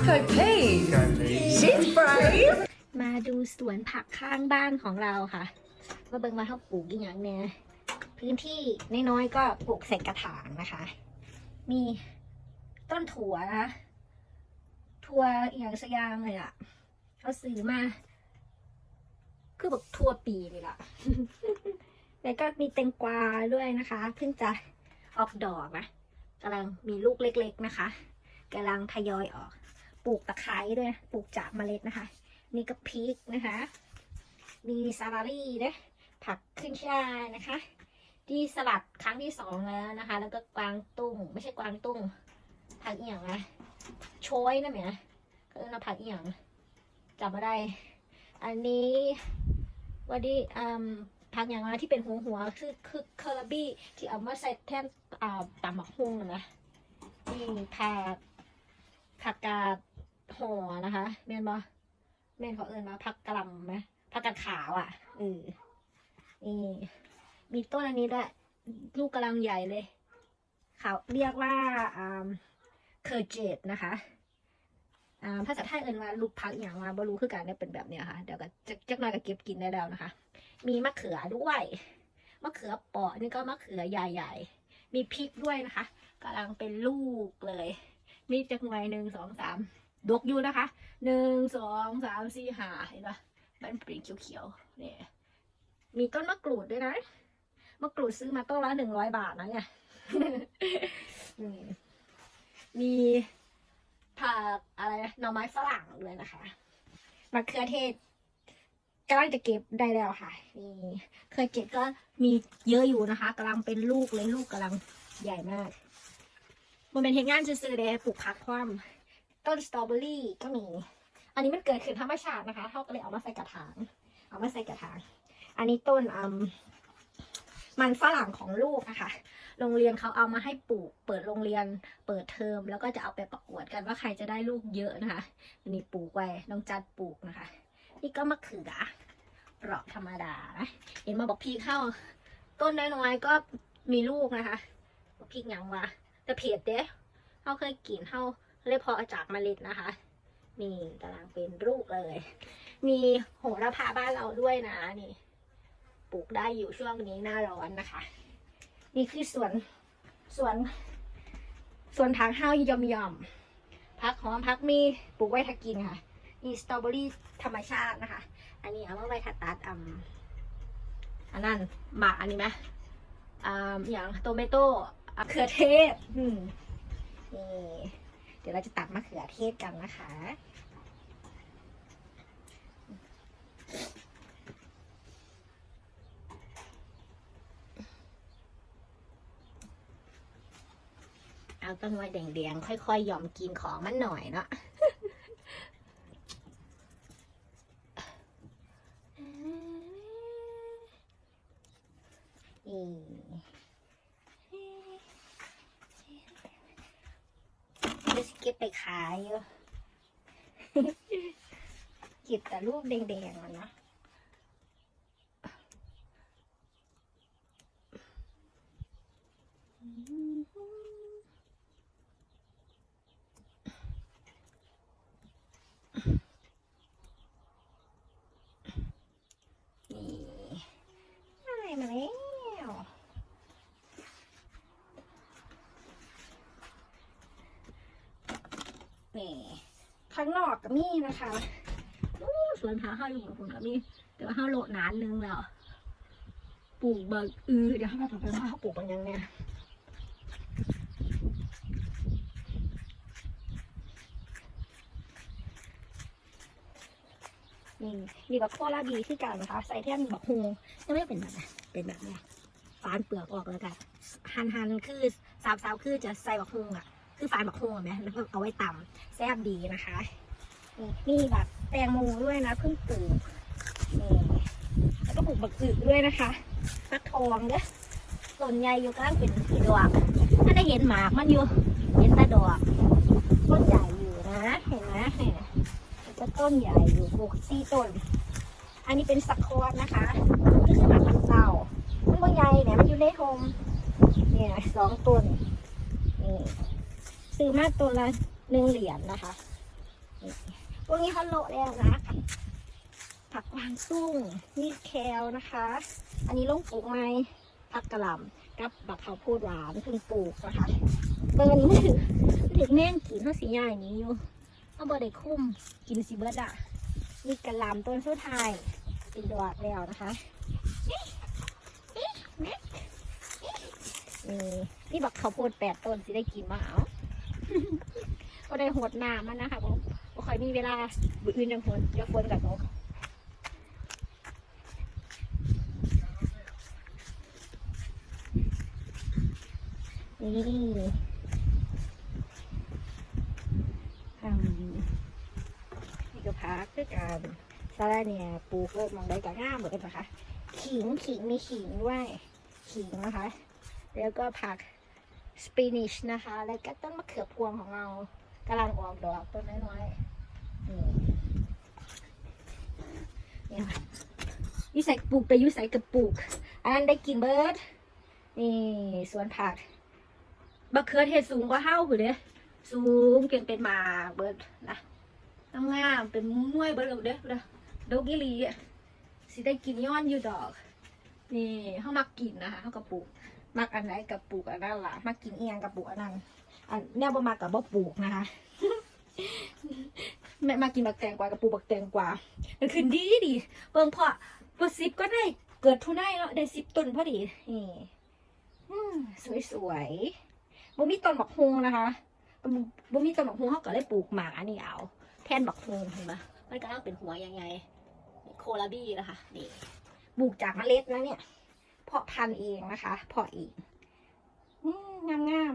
Marco P. She's brave. มาดูสวนผักข้างบ้านของเราค่ะ มาเบิ่งว่าเขาปลูกอีกอย่างเนี่ยพื้นที่น้อยๆก็ปลูกใส่กระถางนะคะ มีต้นถั่วนะคะถั่วอหย่างสกอยางเลยอะเขาซื้อมา คือบอกถั่วปีเลยล่ะ แล้วก็มีแตงกวาด้วยนะคะ เพิ่งจะออกดอกนะกำลังมีลูกเล็กๆนะคะกำลังทยอยออก ปลูกตะไคร้ด้วยนะปลูกจากเมล็ดนะคะ นี่ก็พริกนะคะ มีซาลารี่นะผักขึ้นช่ายนะคะที่สลัดครั้งที่สองแล้วนะคะ แล้วก็กวางตุ้ง ไม่ใช่กวางตุ้ง ผักเอียงนะโชยนะเหมียก็เออนะผักเอียงจำไม่ได้ อันนี้วันนี้อืมผักอย่างนะที่เป็นหัวหัวคือคือเคอร์บี้ที่เอามาใส่แทนอ่าตำหมักฮุ่งนะนี่ผักผักกาด ห่อนะคะเมนบอแม่นเขาเอิญว่าผักกะหล่ำไหมผักกาดขาวอะเออนี่มีต้นอันนี้ด้วยลูกกำลังใหญ่เลยเขาเรียกว่าอ่าเคอร์เจตนะคะอ่าภาษาไทยเอิญว่าลูกพักอย่างว่าบรู้คือการเนี่ยเป็นแบบเนี้ยค่ะ เดี๋ยวก็จะจักหน่อยก็เก็บกินได้แล้วนะคะ มีมะเขือด้วยมะเขือเปราะนี่ก็มะเขือใหญ่ๆ มีพริกด้วยนะคะกำลังเป็นลูกเลย มีจักหน่วยหนึ่งสองสาม ดกอยู่นะคะหนึ่งสองสามสี่ห้าเห็นปะมันเป็นเขียวๆเนี่ยมีต้นมะกรูดด้วยนะมะกรูดซื้อมาต้นละหนึ่งร้อยบาทนะเนี่ยมีผักอะไรนะหน่อไม้ฝรั่งด้วยนะคะมะเขือเทศกำลังจะเก็บได้แล้วค่ะนี่เคยเก็บก็มีเยอะอยู่นะคะกำลังเป็นลูกเลยลูกกำลังใหญ่มาก มันเป็นเหตุงานซื้อๆเลยปลูกผักคว่ำ ต้นสตรอเบอรี่ก็มี อันนี้มันเกิดขึ้นธรรมชาตินะคะเขาก็เลยเอามาใส่กระถาง เอามาใส่กระถาง อันนี้ต้นอืมมันฝรั่งของลูกนะคะ โรงเรียนเขาเอามาให้ปลูก เปิดโรงเรียน เปิดเทอม แล้วก็จะเอาไปประกวดกันว่าใครจะได้ลูกเยอะนะคะ อันนี้ปลูกไว้น้องจัดปลูกนะคะ นี่ก็มะเขือเปราะธรรมดานะ เห็นมาบอกพี่เข้า ต้นน้อยๆก็มีลูกนะคะบอกพี่ยังวะแต่เผ็ดเด้เขาเคยกินเขา เลยเพาะจากเมล็ดนะคะนี่กำลังเป็นลูกเลย มีโหระพาบ้านเราด้วยนะนี่ปลูกได้อยู่ช่วงนี้หน้าร้อนนะคะ นี่คือสวนสวนสวนทางห้าวยอมยอมพักหอมพักมีปลูกไว้ทักกินค่ะนี่สตรอเบอรี่ธรรมชาตินะคะ อันนี้เอามาไว้ทัดตัดอืมอันนั้นหมากอันนี้ไหมอ่าอย่างโตเมโต้เขือเทศอืมนี่ เดี๋ยวเราจะตัดมะเขือเทศกันนะคะ เอาต้นไม้แดงๆค่อยๆยอมกินของมันหน่อยเนาะนี่จะ เก็บไปขายอยู่เก็บแต่รูปแดงๆอะนะอืมได้มาแล้ว นี่ข้างนอกก็มีนะคะอู้สวนผาห้าอยู่กับผมก็มีแต่ว่าห้าโลนานนึงแล้วปลูกเบิกอือเดี๋ยวห้ามาต่อไปว่าเขาปลูกมันยังเนี่ยนี่มีแบบโคลาบีที่กันนะคะ ใส่แท่นแบบฮงจะไม่เป็นแบบนั้นเป็นแบบเนี้ยฟานเปลือกออกแล้วกันหันหันๆคือสาวสาวๆคือจะใส่แบบฮงอะ คือฟานแบบฮงไหมแล้วก็เอาไว้ตำแซ่บดีนะคะนี่แบบแตงโมด้วยนะเพิ่งปลูกนี่แล้วก็ปลูกบักอึด้วยนะคะฟักทองเด้อต้นใหญ่อยู่กลางเป็นสีดอกถ้าได้เห็นหมากมันอยู่เห็นแต่ดอกต้นใหญ่อยู่นะเห็นไหมเนี่ยก็ต้นใหญ่อยู่ปลูกสี่ต้น อันนี้เป็นสักคอร์นะคะก็คือหมากมันเต่ามันบ่ใหญ่เนี่ยมันอยู่ในโฮมเนี่ยสองต้นนี่ ซื้อมาตัวละหนึ่งเหรียญนะคะพวกนี้เขาโลแล้วนะผักกวางตุ้งนี่แคลนะคะ อันนี้ลงปลูกไหมผักกระหล่ำกับบักข้าวโพดหวานเพิ่งปลูกนะคะเบิร์นมือถึงแม่งกินเขาสีใหญ่นี้อยู่เอาบอได้คุ้มกินสิเบิร์ดอะนี่กระหล่ำต้นสุดท้ายเป็นดอกแล้วนะคะนี่นี่นี่บักข้าวโพดแปดต้นสิได้กินมาเอา ก็ได้หดน้ำมันนะคะผมบ่ค่อยมีเวลาบุอื่นยังหดยังฝนกับนกนี่ทำนี่ก็พักด้วยกันซาลาเนี่ยปูกเลิศมองได้กับง่ามเหมือนกันนะคะ ขิงขิงมีขิงด้วย ขิงนะคะ แล้วก็ผัก สปินิชนะคะ แล้วก็ต้นมะเขือพวงของเรากำลังออกดอกต้นน้อยๆนี่เนี่ยค่ะยุใส่ปลูกไปยุใส่กระปลูก อันนั้นได้กินเบิร์ดนี่สวนผักมะเขือเทศสูงกว่าเฮ้าคือเด้สูงเก่งเป็นหมาเบิร์ดนะงงามเป็นม้วยเบิร์ดเลยเด้อเด้อดอกกิลีอะสิได้กินย้อนอยู่ดอก นี่เขามักกินนะคะเขากระปลูก มักอันไหนกับปลูกอันนั้นล่ะมักกินเอียงกับปลูกอันนั้นอันแนวบ่มักกับบ่ปลูกนะคะแม่มากินบักแตงกวากับปลูกบักแตงกวามันขึ้นดีดีเบิ่งพอพอสิบก็ได้เกิดทุนได้เนาะได้สิบต้นพอดีนี่อืมสวยๆบ่มีต้นบักฮวงนะคะบ่บ่มีต้นบักฮวงเขาก็เลยปลูกหมากอันนี้เอา แทนบักฮวงเห็นไหมมันก็ต้องเป็นหัวยังไงโคลาบี้นะคะนี่ปลูกจากเมล็ดนะเนี่ย เพาะพันธุ์เองนะคะ เพาะเองงามงาม